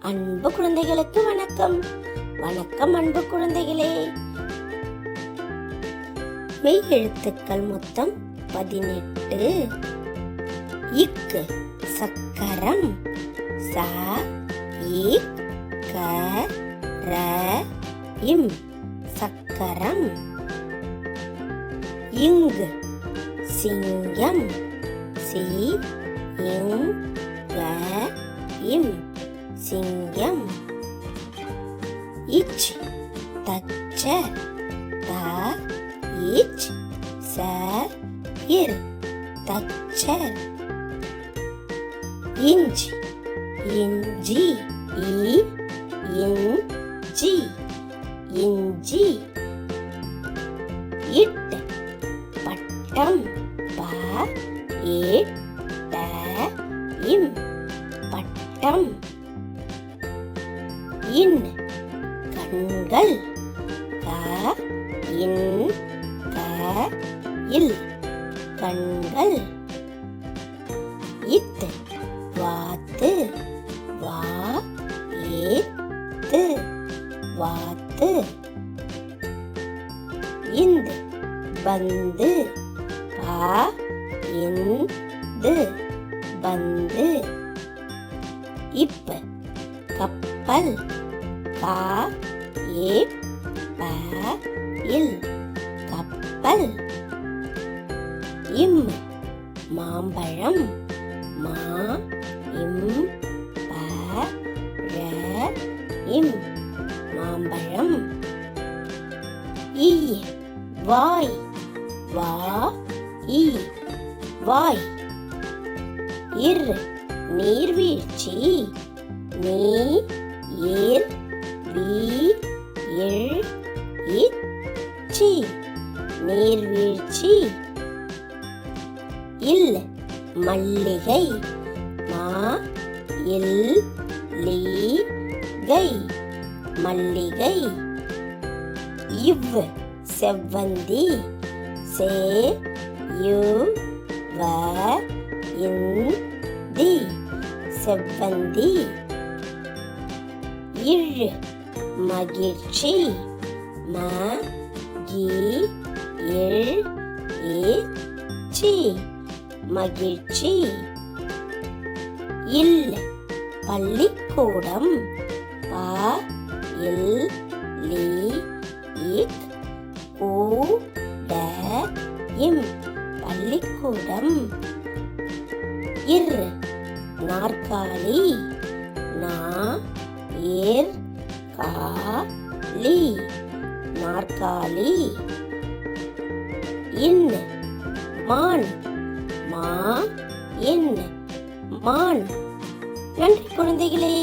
அன்பு குழந்தைகளுக்கு வணக்கம். வணக்கம் அன்பு குழந்தைகளே. மெய் எழுத்துக்கள் மொத்தம் பதினெட்டு. இக்கு சக்கரம் ச இக் க ர இம் சக்கரம். இங்கு சிங்கம் சி இங் க இம். சிங்கம் இச் தச்ச த இச் ச இர் தச்சர் இஞ்ச் இஞ்சி இ இஞ்சி இஞ்சி இட் பட்டம் ப இட் ட இம் பட்டம் இன். கண்கள் க இன் க இல். கண்கள் இத் வாத்து வா ஏத்து வாத்து. இந்து பந்து பா இந்து பந்து. இப்ப கப்பல். கா ஏ ப இல். கப்பல். இம் மாம்பழம். மா இம் ப ர இம் மாம்பழம். இ வாய். வா இ வாய். இர் நீர்வீழ்ச்சி. நீ ஈர் வீ எள் இச்சி நீர்வீழ்ச்சி இல் மல்லிகை. மா இல் லீ கை மல்லிகை. இவ் செவ்வந்தி. சே யு வ இந்தி செவ்வந்தி. இழ் மகிழ்ச்சி. ம கி இழ் சி மகிழ்ச்சி. இல் பள்ளிக்கூடம். ப. இல் லி. இக் ஊ ட. இம். பள்ளிக்கூடம். இர். நாற்காலி. நா. ஏர் கா லி நாற்காலி. இன் மான் மா இன் மான். நன்றி குழந்தைகளே.